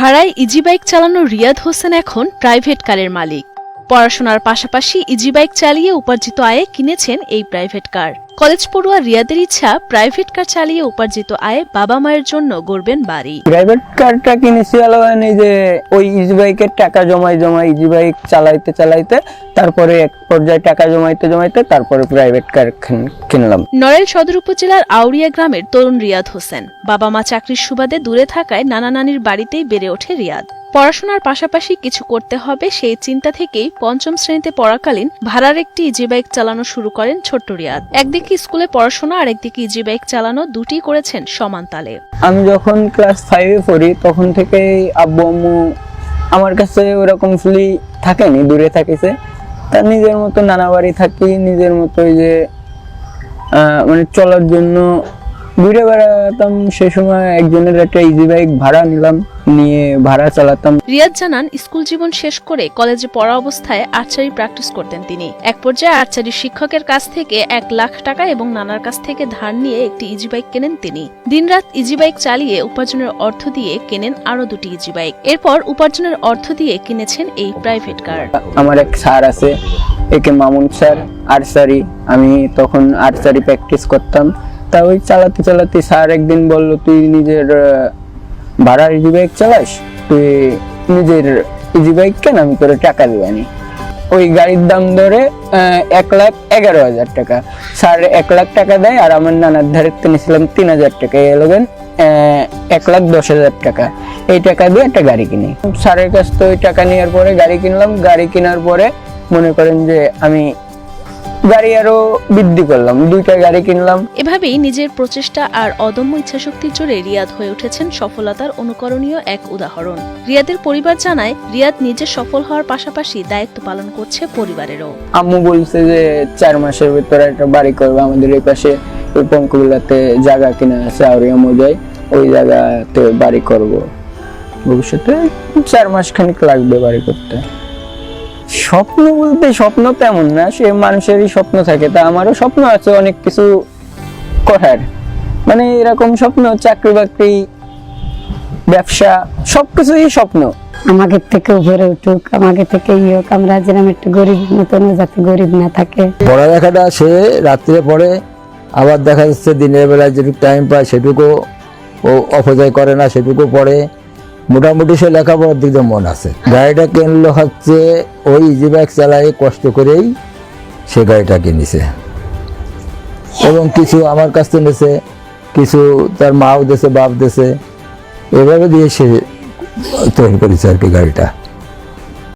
ভাড়ায় ইজিবাইক চালানো রিয়াদ হোসেন এখন প্রাইভেট কারের মালিক। পড়াশোনার পাশাপাশি ইজি বাইক চালিয়ে উপার্জিত আয়ে কিনেছেন এই প্রাইভেট কার কলেজ পড়ুয়া রিয়াদের ইচ্ছা প্রাইভেট কার চালিয়ে উপার্জিত আয়ে বাবা মায়ের জন্য গড়বেন বাড়ি। প্রাইভেট কারটা কিনেছি হলো মানে যে ওই ইজি বাইকের টাকা জমাই জমাই ইজি বাইক চালাইতে চালাইতে তারপরে এক পর্যায়ে টাকা জমাইতে জমাইতে তারপরে প্রাইভেট কার কিনলাম। নড়েল সদর উপজেলার আউরিয়া গ্রামের তরুণ রিয়াদ হোসেন। বাবা মা চাকরির সুবাদে দূরে থাকায় নানা নানির বাড়িতেই বেড়ে ওঠে রিয়াদ। পড়াশোনার পাশাপাশি কিছু করতে হবে সেই চিন্তা থেকেই পঞ্চম শ্রেণীতে পড়াকালীন ভাড়ার একটি ইজি বাইক চালানো শুরু করেন ছোট্ট রিয়াদ। একদিকে স্কুলে পড়াশোনা আর একদিকে ইজি বাইক চালানো দুটি করেছেন সমান তালে। আমি যখন ক্লাস ফাইভে পড়ি, তখন থেকেই আব্বু, আম্মু আমার কাছে ওরকম ফুলি থাকেনি, দূরে থাকিছে। তার নিজের মতো নানা বাড়ি থাকি, নিজের মতো যে মানে চলার জন্য ঘুরে বেড়াতাম সে সময় একজনের একটা ইজি বাইক ভাড়া নিলাম নিয়ে ভাড়া চালাতাম। রিয়াদ জানান স্কুল জীবন শেষ করে কলেজে পড়া অবস্থায় আর্চারি প্র্যাকটিস করতেন তিনি। এক পর্যায়ে আর্চারি শিক্ষকের কাছ থেকে এক লাখ টাকা এবং নানার কাছ থেকে ধার নিয়ে একটি ইজি বাইক কেনেন তিনি। দিনরাত ইজি বাইক চালিয়ে উপার্জনের অর্থ দিয়ে কেনেন আরও দুটি ইজি বাইক এরপর উপার্জনের অর্থ দিয়ে কিনেছেন এই প্রাইভেট কার আমার এক স্যার আছে একে মামুন স্যার আর্চারি। আমি তখন আর্চারি প্র্যাকটিস করতাম। তা ওই চালাতে চালাতে স্যার একদিন বলল, তুই নিজের ভাড়ার ইজি বাইক চালাস? তুই নিজের ইজি বাইক কেন? আমি করে টাকা দিবানি ওই গাড়ির দাম ধরে এক লাখ এগারো হাজার টাকা। স্যার এক লাখ টাকা দেয় আর আমার নানার ধারে কিনেছিলাম তিন হাজার টাকা। এলেবেন এক লাখ দশ হাজার টাকা। এই টাকা দিয়ে একটা গাড়ি কিনি। স্যারের কাছ থেকে ওই টাকা নেওয়ার পরে গাড়ি কিনলাম। গাড়ি কেনার পরে মনে করেন যে আমি গাড়ি আরও বৃদ্ধি করলাম দুইটা গাড়ি কিনলাম। এভাবেই নিজের প্রচেষ্টা আর অদম্য ইচ্ছাশক্তির জোরে রিয়াদ হয়ে উঠেছেন সফলতার অনুকরণীয় এক উদাহরণ। রিয়াদের পরিবার জানায় রিয়াদ নিজে সফল হওয়ার পাশাপাশি দায়িত্ব পালন করছে পরিবারেরও। আম্মু বলছে যে চার মাসের ভিতরে একটা বাড়ি করবে আমাদের এই পাশে ওই পঙ্কবিলাতে জায়গা কিনা আছে আউরিয়া মজায় ওই জায়গাতে বাড়ি করব। ভবিষ্যতে চার মাস খানিক লাগবে বাড়ি করতে। স্বপ্ন বলতে স্বপ্ন তেমন না সে মানুষেরই স্বপ্ন থাকে তা আমারও স্বপ্ন আছে অনেক কিছু করার। মানে এরকম স্বপ্ন চাকরি বাকরি ব্যবসা সবকিছুই স্বপ্ন। আমাকে থেকে উপরে উঠুক আমাকে থেকে ইয়ে হোক আমরা যেরকম একটু গরিব মতন যাতে গরিব না থাকে। পড়ালেখাটা সে রাত্রে পড়ে আবার দেখা যাচ্ছে দিনের বেলায় যেটুকু টাইম পায় সেটুকু ও অপচয় করে না সেটুকু পড়ে। মোটামুটি সে লেখাপড়ার দিকে মন আছে। গাড়িটা কিনলো হচ্ছে, ওই ইজি বাইক চালাই কষ্ট করেই সে গাড়িটা কিনেছে। এবং কিছু আমার কাছ থেকে নিয়েছে কিছু তার মাও দেশে বাপ দেশে এভাবে দিয়ে সে তৈরি করেছে আর কি গাড়িটা।